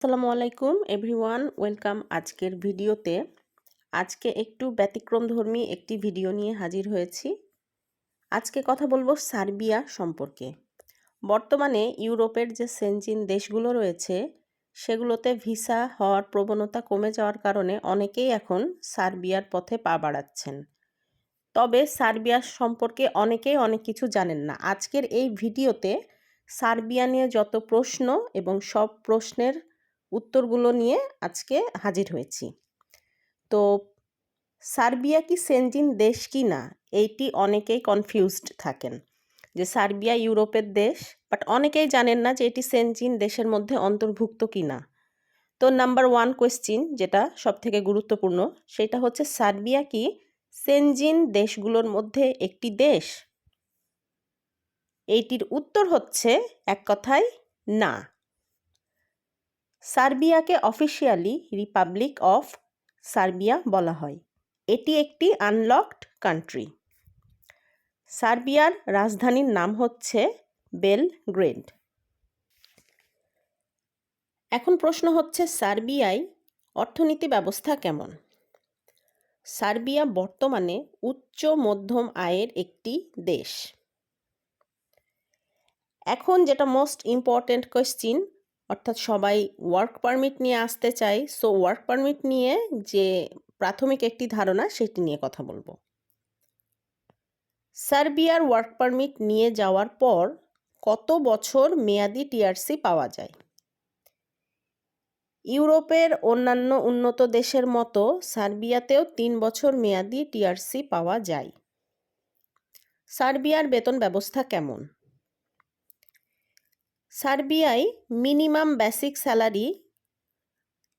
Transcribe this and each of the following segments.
আসসালামু আলাইকুম, everyone. Welcome আজকের ভিডিওতে। আজকে একটু ব্যতিক্রমধর্মী একটি ভিডিও নিয়ে হাজির হয়েছি। আজকে কথা বলব সার্বিয়া সম্পর্কে। বর্তমানে ইউরোপের যে সেনজিন দেশগুলো রয়েছে, সেগুলোতে ভিসা হওয়ার প্রবণতা কমে যাওয়ার কারণে অনেকেই এখন সার্বিয়ার পথে পা বাড়াচ্ছেন। তবে সার্বিয়া সম্পর্কে অনেকেই অনেক কিছু জানেন না। আজকের এই ভিডিওতে সার্বিয়া নিয়ে যত প্রশ্ন এবং সব প্রশ্নের উত্তরগুলো নিয়ে আজকে হাজির হয়েছি। তো, সার্বিয়া কি সেনজিন দেশ কি না? এইটি অনেকেই কনফিউজড থাকেন যে সার্বিয়া ইউরোপের দেশ বাট অনেকেই জানেন না যে এটি সেনজিন দেশের মধ্যে অন্তর্ভুক্ত কি না। তো নাম্বার ওয়ান কোয়েশ্চিন যেটা সব থেকে গুরুত্বপূর্ণ, সেটা হচ্ছে সার্বিয়া কি সেনজিন দেশগুলোর মধ্যে একটি দেশ? এইটির উত্তর হচ্ছে এক কথায় না। সার্বিয়াকে অফিসিয়ালি রিপাবলিক অফ সার্বিয়া বলা হয়। এটি একটি আনলকড কান্ট্রি সার্বিয়ার রাজধানীর নাম হচ্ছে বেল বেলগ্রেড এখন প্রশ্ন হচ্ছে, সার্বিয়ায় অর্থনীতি ব্যবস্থা কেমন? সার্বিয়া বর্তমানে উচ্চ মধ্যম আয়ের একটি দেশ। এখন যেটা মোস্ট ইম্পর্ট্যান্ট কোয়েশ্চিন অর্থাৎ সবাই ওয়ার্ক পারমিট নিয়ে আসতে চায় সো ওয়ার্ক পারমিট নিয়ে যে প্রাথমিক একটি ধারণা সেটি নিয়ে কথা বলব। সার্বিয়ার ওয়ার্ক পারমিট নিয়ে যাওয়ার পর কত বছর মেয়াদি টিআরসি পাওয়া যায়? ইউরোপের অন্যান্য উন্নত দেশের মতো সার্বিয়াতেও তিন বছর মেয়াদি টিআরসি পাওয়া যায়। সার্বিয়ার বেতন ব্যবস্থা কেমন? সার্বিয়ায় মিনিমাম বেসিক স্যালারি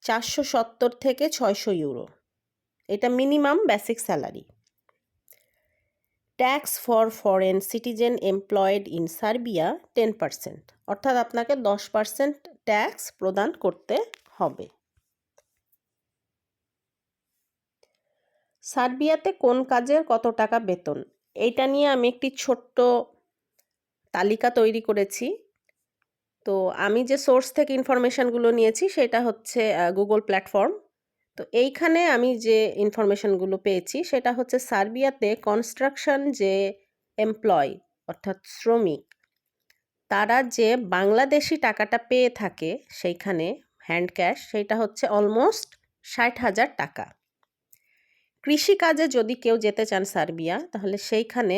চারশো সত্তর থেকে ছয়শো ইউরো। এটা minimum basic salary. Tax for foreign citizen employed in Serbia ten percent. অর্থাৎ আপনাকে দশ পার্সেন্ট ট্যাক্স প্রদান করতে হবে। সার্বিয়াতে কোন কাজের কত টাকা বেতন? এইটা নিয়ে আমি একটি ছোট্ট তালিকা তৈরি করেছি। তো আমি যে সোর্স থেকে ইনফরমেশানগুলো নিয়েছি সেটা হচ্ছে গুগল প্ল্যাটফর্ম তো এইখানে আমি যে ইনফরমেশানগুলো পেয়েছি সেটা হচ্ছে সার্বিয়াতে কনস্ট্রাকশন যে এমপ্লয় অর্থাৎ শ্রমিক, তারা যে বাংলাদেশি টাকাটা পেয়ে থাকে সেইখানে হ্যান্ড ক্যাশ সেটা হচ্ছে অলমোস্ট ষাট হাজার টাকা। কৃষিকাজে যদি কেউ যেতে চান সার্বিয়া, তাহলে সেইখানে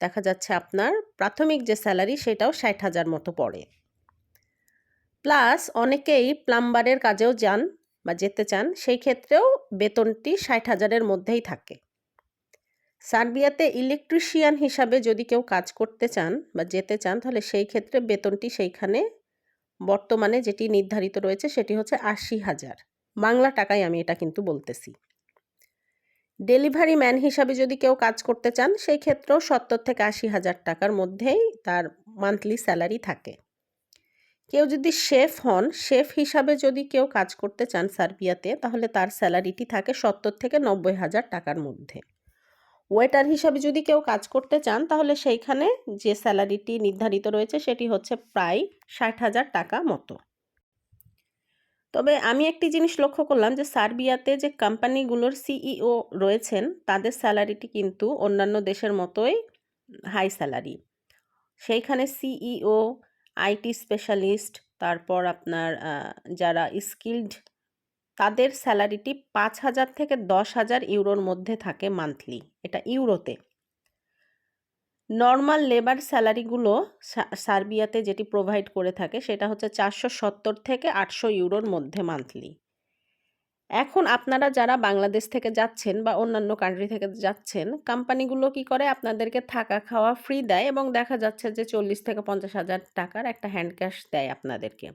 দেখা যাচ্ছে আপনার প্রাথমিক যে স্যালারি সেটাও ষাট হাজার মতো পড়ে। প্লাস অনেকেই প্লাম্বারের কাজেও যান বা যেতে চান, সেই ক্ষেত্রেও বেতনটি ষাট হাজারের মধ্যেই থাকে। সার্বিয়াতে ইলেকট্রিশিয়ান হিসাবে যদি কেউ কাজ করতে চান বা যেতে চান, তাহলে সেই ক্ষেত্রে বেতনটি সেইখানে বর্তমানে যেটি নির্ধারিত রয়েছে, সেটি হচ্ছে আশি হাজার। বাংলা টাকায় আমি এটা কিন্তু বলতেছি। ডেলিভারি ম্যান হিসাবে যদি কেউ কাজ করতে চান, সেই ক্ষেত্রেও সত্তর থেকে আশি হাজার টাকার মধ্যেই তার মান্থলি স্যালারি থাকে। কেউ যদি শেফ হন, শেফ হিসাবে যদি কেউ কাজ করতে চান সার্বিয়াতে, তাহলে তার স্যালারিটি থাকে সত্তর থেকে নব্বই হাজার টাকার মধ্যে। ওয়েটার হিসাবে যদি কেউ কাজ করতে চান, তাহলে সেইখানে যে স্যালারিটি নির্ধারিত রয়েছে, সেটি হচ্ছে প্রায় ষাট হাজার টাকা মতো। তবে আমি একটি জিনিস লক্ষ্য করলাম যে, সার্বিয়াতে যে কোম্পানিগুলোর সিইও রয়েছেন, তাদের স্যালারিটি কিন্তু অন্যান্য দেশের মতোই হাই স্যালারি। সেইখানে সিইও আইটি স্পেশালিস্ট, তারপর আপনার যারা স্কিল্ড, তাদের স্যালারিটি পাঁচ হাজার থেকে দশ হাজার ইউরোর মধ্যে থাকে মান্থলি, এটা ইউরোতে। নর্মাল লেবার স্যালারিগুলো সার্বিয়াতে যেটি প্রোভাইড করে থাকে, সেটা হচ্ছে চারশো সত্তর থেকে আটশো ইউরোর মধ্যে মান্থলি। এখন আপনারা যারা বাংলাদেশ থেকে যাচ্ছেন বা অন্যান্য কান্ট্রি থেকে যাচ্ছেন কোম্পানিগুলো কি করে? আপনাদেরকে থাকা খাওয়া ফ্রি দেয় এবং দেখা যাচ্ছে যে চল্লিশ থেকে পঞ্চাশ হাজার টাকার একটা হ্যান্ড ক্যাশ দেয় আপনাদেরকে।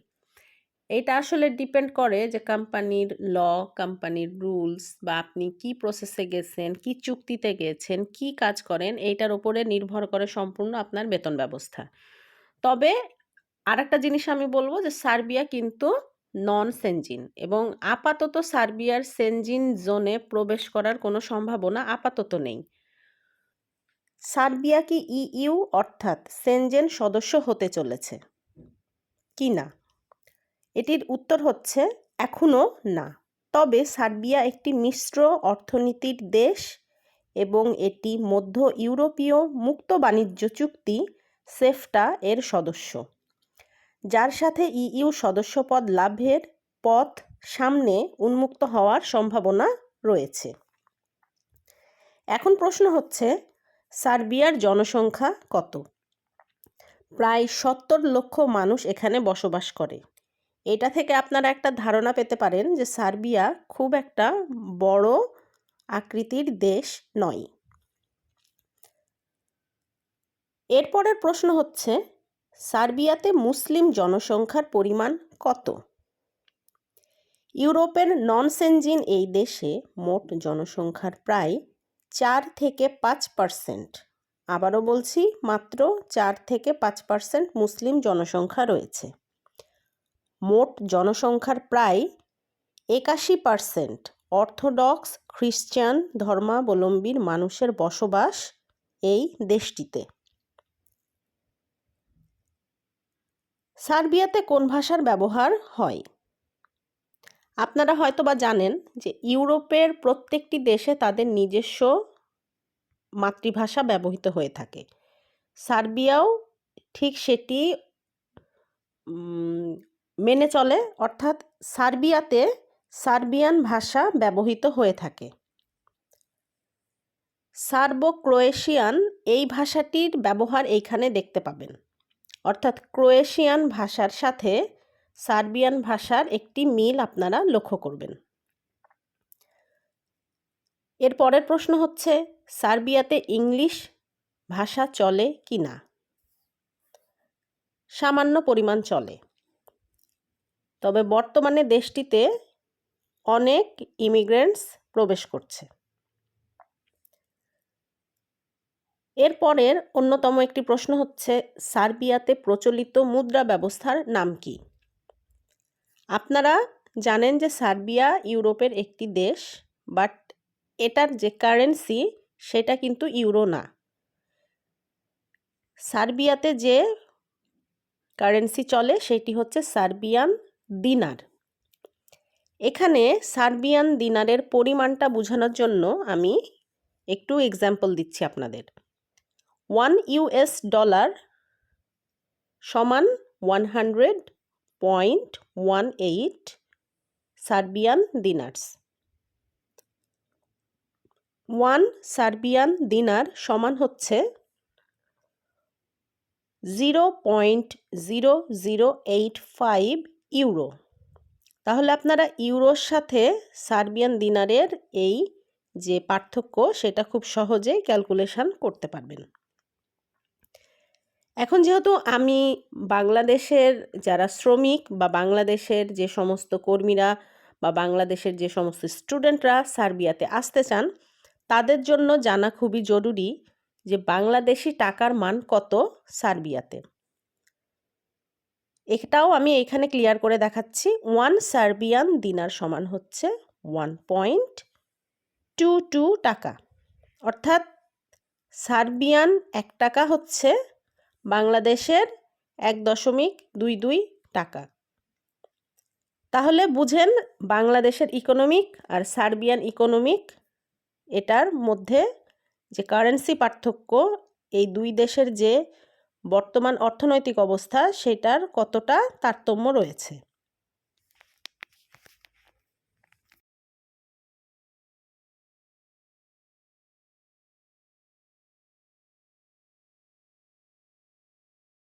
এটা আসলে ডিপেন্ড করে যে কোম্পানির ল কোম্পানির রুলস বা আপনি কি প্রসেসে গেছেন, কি চুক্তিতে গেছেন, কি কাজ করেন, এইটার উপরে নির্ভর করে সম্পূর্ণ আপনার বেতন ব্যবস্থা। তবে আরেকটা জিনিস আমি বলব যে সার্বিয়া কিন্তু নন সেনজিন এবং আপাতত সার্বিয়ার সেনজিন জোনে প্রবেশ করার কোনো সম্ভাবনা আপাতত নেই। সার্বিয়া কি ইইউ অর্থাৎ সেনজেন সদস্য হতে চলেছে? কি না? এটির উত্তর হচ্ছে এখনও না। তবে সার্বিয়া একটি মিশ্র অর্থনীতির দেশ এবং এটি মধ্য ইউরোপীয় মুক্ত বাণিজ্য চুক্তি সেফটা এর সদস্য। যার সাথে ইইউ সদস্যপদ লাভের পথ সামনে উন্মুক্ত হওয়ার সম্ভাবনা রয়েছে। এখন প্রশ্ন হচ্ছে, সার্বিয়ার জনসংখ্যা কত? প্রায় সত্তর লক্ষ মানুষ এখানে বসবাস করে। এটা থেকে আপনারা একটা ধারণা পেতে পারেন যে সার্বিয়া খুব একটা বড় আকৃতির দেশ নয়। এরপরের প্রশ্ন হচ্ছে সার্বিয়াতে মুসলিম জনসংখ্যার পরিমাণ কত? ইউরোপের নন সেনজিন এই দেশে মোট জনসংখ্যার প্রায় চার থেকে পাঁচ পার্সেন্ট। আবারও বলছি, মাত্র চার থেকে পাঁচ পার্সেন্ট মুসলিম জনসংখ্যা রয়েছে। মোট জনসংখ্যার প্রায় একাশি পার্সেন্ট অর্থোডক্স খ্রিস্টান ধর্মাবলম্বীর মানুষের বসবাস এই দেশটিতে। সার্বিয়াতে কোন ভাষার ব্যবহার হয়? আপনারা হয়তো বা জানেন যে ইউরোপের প্রত্যেকটি দেশে তাদের নিজস্ব মাতৃভাষা ব্যবহৃত হয়ে থাকে। সার্বিয়াও ঠিক সেটি মেনে চলে, অর্থাৎ সার্বিয়াতে সার্বিয়ান ভাষা ব্যবহৃত হয়ে থাকে। সার্বো ক্রোয়েশিয়ান এই ভাষাটির ব্যবহার এইখানে দেখতে পাবেন। অর্থাৎ ক্রোয়েশিয়ান ভাষার সাথে সার্বিয়ান ভাষার একটি মিল আপনারা লক্ষ্য করবেন। এর পরের প্রশ্ন হচ্ছে, সার্বিয়াতে ইংলিশ ভাষা চলে কি না? সামান্য পরিমাণ চলে। তবে বর্তমানে দেশটিতে অনেক ইমিগ্রেন্টস প্রবেশ করছে। এরপরের অন্যতম একটি প্রশ্ন হচ্ছে, সার্বিয়াতে প্রচলিত মুদ্রা ব্যবস্থার নাম কি? আপনারা জানেন যে সার্বিয়া ইউরোপের একটি দেশ, বাট এটার যে কারেন্সি, সেটা কিন্তু ইউরো না। সার্বিয়াতে যে কারেন্সি চলে, সেটি হচ্ছে সার্বিয়ান দিনার। এখানে সার্বিয়ান দিনারের পরিমাণটা বোঝানোর জন্য আমি একটু এক্সাম্পল দিচ্ছি আপনাদের। ওয়ান ইউএস ডলার সমান one hundred point one eight Serbian dinars. One Serbian dinar সমান হচ্ছে zero point zero zero eight five euro. তাহলে আপনারা ইউরোর সাথে সার্বিয়ান দিনারের এই যে পার্থক্য, সেটা খুব সহজেই ক্যালকুলেশন করতে পারবেন। এখন যেহেতু আমি বাংলাদেশের যারা শ্রমিক বা বাংলাদেশের যে সমস্ত কর্মীরা বা বাংলাদেশের যে সমস্ত স্টুডেন্টরা সার্বিয়াতে আসতে চান, তাদের জন্য জানা খুবই জরুরি যে বাংলাদেশি টাকার মান কত সার্বিয়াতে। এটাও আমি এখানে ক্লিয়ার করে দেখাচ্ছি। ওয়ান সার্বিয়ান দিনার সমান হচ্ছে ওয়ান পয়েন্ট টু টু টাকা। অর্থাৎ সার্বিয়ান এক টাকা হচ্ছে বাংলাদেশের এক দশমিক দুই দুই টাকা। তাহলে বুঝেন বাংলাদেশের ইকোনমিক আর সার্বিয়ান ইকোনমিক এটার মধ্যে যে কারেন্সি পার্থক্য, এই দুই দেশের যে বর্তমান অর্থনৈতিক অবস্থা, সেটার কতটা তারতম্য রয়েছে।